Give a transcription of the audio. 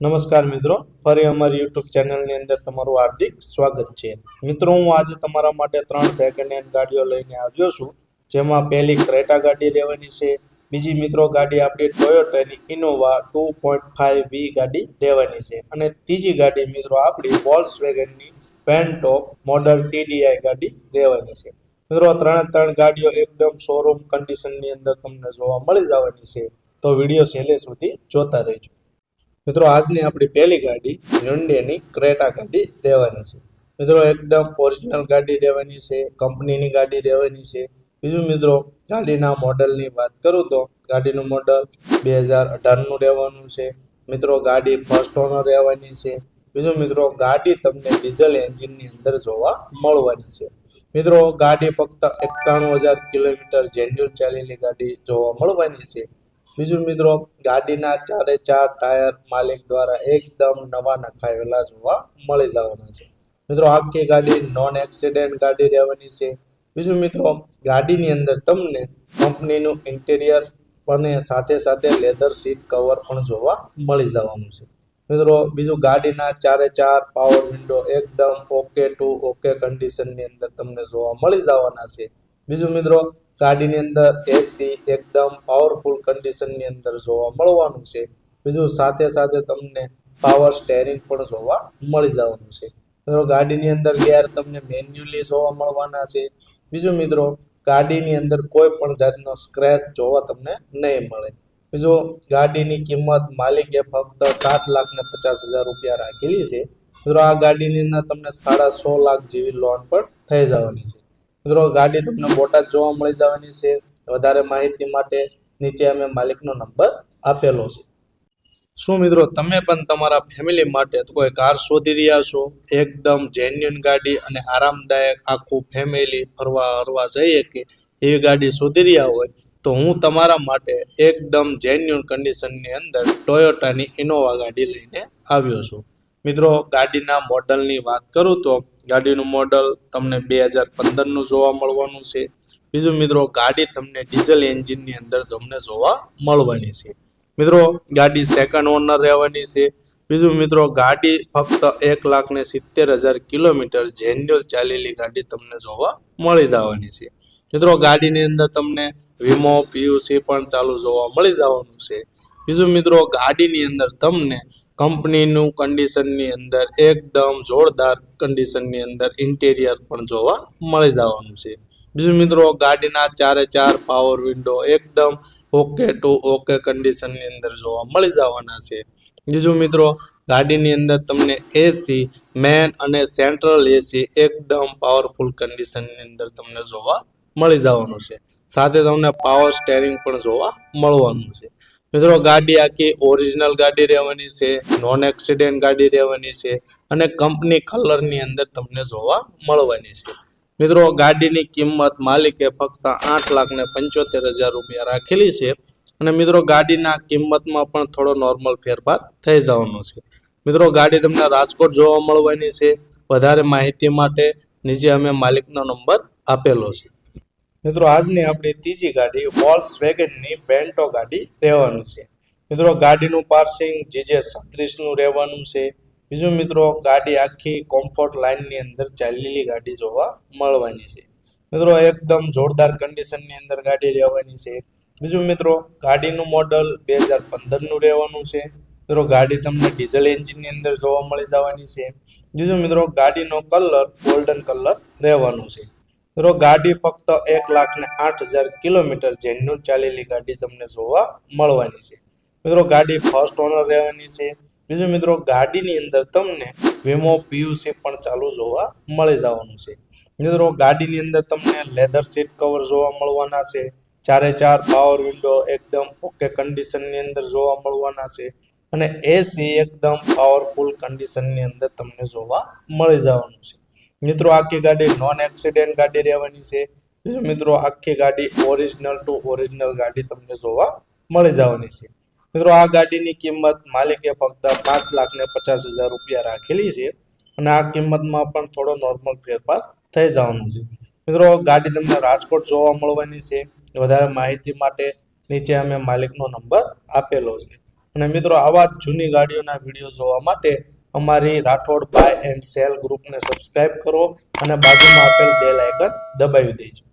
નમસ્કાર મિત્રો, ફરી અમારી યુટ્યુબ ચેનલની અંદર તમારું હાર્દિક સ્વાગત છે. મિત્રો, હું આજે તમારા માટે ત્રણ સેકન્ડ હેન્ડ ગાડીઓ લઈને આવ્યો છું, જેમાં પહેલી ક્રેટા ગાડી રહેવાની છે, બીજી મિત્રો ગાડી આપણી ટોયોટાની Innova two point five V ગાડી રહેવાની છે, અને ત્રીજી ગાડી મિત્રો આપણી વોલ્સ વેગનની પેન્ટો મોડલ ટીડીઆઈ ગાડી રહેવાની છે. મિત્રો ત્રણે ત્રણ ગાડીઓ એકદમ શોરૂમ કન્ડિશનની અંદર તમને જોવા મળી જવાની છે, તો વીડિયો છેલ્લે સુધી જોતા રહેજો. મિત્રો, આજની આપણી પહેલી ગાડી હ્યુન્ડેની ક્રેટા ગાડી રહેવાની છે. મિત્રો, એકદમ ઓરિજિનલ ગાડી લેવાની છે કંપનીની ગાડી રહેવાની છે. બીજું મિત્રો, ગાડીના મોડલની વાત કરું તો, ગાડીનું મોડલ બે હજાર અઢારનું રહેવાનું છે. મિત્રો, ગાડી ફર્સ્ટ ઓનર રહેવાની છે. બીજું મિત્રો, ગાડી તમને ડીઝલ એન્જિનની અંદર જોવા મળવાની છે. મિત્રો, ગાડી ફક્ત એકાણું હજાર કિલોમીટર જેન્યુલ ચાલેલી ગાડી જોવા મળવાની છે. બીજું મિત્રો, ગાડીના ચારે ચાર ટાયર માલિક દ્વારા એકદમ નવા નખાવેલા જોવા મળી જવાના છે. મિત્રો, આખી ગાડી નોન એક્સિડન્ટ ગાડી રહેવાની છે. બીજું મિત્રો, ગાડીની અંદર તમને કંપનીનું ઇન્ટિરિયર અને સાથે સાથે લેધર સીટ કવર પણ જોવા મળી જવાનું છે. મિત્રો, બીજું ગાડીના ચારે ચાર પાવર વિન્ડો એકદમ ઓકે ટુ ઓકે કન્ડિશનની અંદર તમને જોવા મળી જવાના છે. બીજું મિત્રો ગાડીની અંદર એસી એકદમ પાવરફુલ કન્ડિશનની અંદર જોવા મળવાનું છે. બીજું સાથે સાથે તમને પાવર સ્ટેરિંગ પણ જોવા મળી જવાનું છે. મિત્રો, ગાડીની અંદર ગેર તમને મેન્યુઅલી જોવા મળવાના છે. બીજું મિત્રો, ગાડીની અંદર કોઈ પણ જાતનો સ્ક્રેચ જોવા તમને નહીં મળે. બીજું, ગાડીની કિંમત માલિકે ફક્ત સાત લાખ ને પચાસ હજાર રૂપિયા રાખેલી છે. મિત્રો, આ ગાડીની અંદર તમને સાડા સો લાખ જેવી લોન પણ થઈ જવાની છે. મિત્રો, ગાડી તમને બોટાદ જોવા મળી જવાની છે. વધારે માહિતી માટે નીચે અમે માલિકનો નંબર આપેલો છે. શું મિત્રો, તમે પણ તમારા ફેમિલી માટે કોઈ કાર શોધી રહ્યા છો? એકદમ જેન્યુન ગાડી અને આરામદાયક આખું ફેમિલી ફરવા હરવા જઈએ કે એવી ગાડી શોધી રહ્યા હોય, તો હું તમારા માટે એકદમ જેન્યુન કન્ડિશનની અંદર ટોયોટાની ઇનોવા ગાડી લઈને આવ્યો છું. મિત્રો, ગાડીના મોડલની વાત કરું તો ગાડીનું મોડલ તમને બે હજાર પંદરનું જોવા મળવાનું છે. બીજું મિત્રો, ગાડી તમને ડીઝલ એન્જિનની અંદર તમને જોવા મળવાની છે. મિત્રો, ગાડી સેકન્ડ ઓનર રહેવાની છે. બીજું મિત્રો, ગાડી ફક્ત એક લાખ ને સિત્તેર હજાર કિલોમીટર જેન્યુઅલ ચાલેલી ગાડી તમને જોવા મળી જવાની છે. મિત્રો, ગાડીની અંદર તમને વીમો પીયુસી પણ ચાલુ જોવા મળી જવાનું છે. બીજું મિત્રો, ગાડીની અંદર તમને કંપનીનું કન્ડિશનની અંદર એકદમ જોરદાર કન્ડિશનની અંદર ઇન્ટેરિયર પણ જોવા મળી જવાનું છે. બીજું મિત્રો, ગાડીના ચારે ચાર પાવર વિન્ડો એકદમ ઓકે ટુ ઓકે કન્ડિશનની અંદર જોવા મળી જવાના છે. બીજું મિત્રો, ગાડીની અંદર તમને એસી મેન અને સેન્ટ્રલ એસી એકદમ પાવરફુલ કન્ડિશનની અંદર તમને જોવા મળી જવાનું છે. સાથે તમને પાવર સ્ટેરિંગ પણ જોવા મળવાનું છે. મિત્રો, ગાડી આખી ઓરિજિનલ ગાડી રહેવાની છે નોન એક્સિડેન્ટ ગાડી રહેવાની છે અને કંપની કલરની અંદર તમને જોવા મળવાની છે. મિત્રો, ગાડીની કિંમત માલિકે ફક્ત આઠ લાખ ને પંચોતેર હજાર રૂપિયા રાખેલી છે અને મિત્રો, ગાડીના કિંમતમાં પણ થોડો નોર્મલ ફેરફાર થઈ જવાનો છે. મિત્રો, ગાડી તમને રાજકોટ જોવા મળવાની છે. વધારે માહિતી માટે નીચે અમે માલિકનો નંબર આપેલો છે. મિત્રો, આજની આપણી ત્રીજી ગાડી વોલ્સ વેગનની બેન્ટો ગાડી રહેવાનું છે. મિત્રો, ગાડીનું પાર્સિંગ જીજે છત્રીસનું રહેવાનું છે. બીજું મિત્રો, ગાડી આખી કોમ્ફર્ટ લાઇનની અંદર ચાલેલી ગાડી જોવા મળવાની છે. મિત્રો, એકદમ જોરદાર કન્ડિશનની અંદર ગાડી રહેવાની છે. બીજું મિત્રો, ગાડીનું મોડલ બે હજાર પંદરનું રહેવાનું છે. મિત્રો, ગાડી તમને ડીઝલ એન્જિનની અંદર જોવા મળી જવાની છે. બીજું મિત્રો, ગાડીનો કલર ગોલ્ડન કલર રહેવાનો છે. મિત્રો ગાડી ફક્ત એક લાખ ને આઠ હજાર કિલોમીટર જેન્યુન ચાલેલી ગાડી તમને જોવા મળવાની છે. મિત્રો, ગાડી ફર્સ્ટ ઓનર રહેવાની છે. બીજું મિત્રો, ગાડીની અંદર તમને વીમો, પીયુસી પણ ચાલુ જોવા મળી જવાનું છે. મિત્રો, ગાડીની અંદર તમને લેધર સીટ કવર જોવા મળવાના છે. ચારે ચાર પાવર વિન્ડો એકદમ ઓકે કન્ડિશનની અંદર જોવા મળવાના છે. અને એસી એકદમ પાવરફુલ કન્ડિશનની અંદર તમને જોવા મળી જવાનું છે. મિત્રો, આખી ગાડી નોન એક્સિડન્ટ ગાડી રહેવાની છે. મિત્રો, આખી ગાડી ઓરિજિનલ ટુ ઓરિજિનલ ગાડી તમને જોવા મળી જવાની છે. મિત્રો, આ ગાડીની કિંમત માલિકે ફક્ત પાંચ લાખ ને પચાસ હજાર રૂપિયા રાખેલી છે અને આ કિંમતમાં પણ થોડો નોર્મલ ફેરફાર થઈ જવાનો છે. મિત્રો, ગાડી તમને રાજકોટ જોવા મળવાની છે. વધારે માહિતી માટે નીચે અમે માલિકનો નંબર આપેલો છે. અને મિત્રો, આવા જૂની ગાડીઓના વીડિયો જોવા માટે અમારી રાઠોડ બાય એન્ડ સેલ ગ્રુપને સબસ્ક્રાઇબ કરો અને બાજુમાં આપેલ બેલ આઇકન દબાવી દેજો.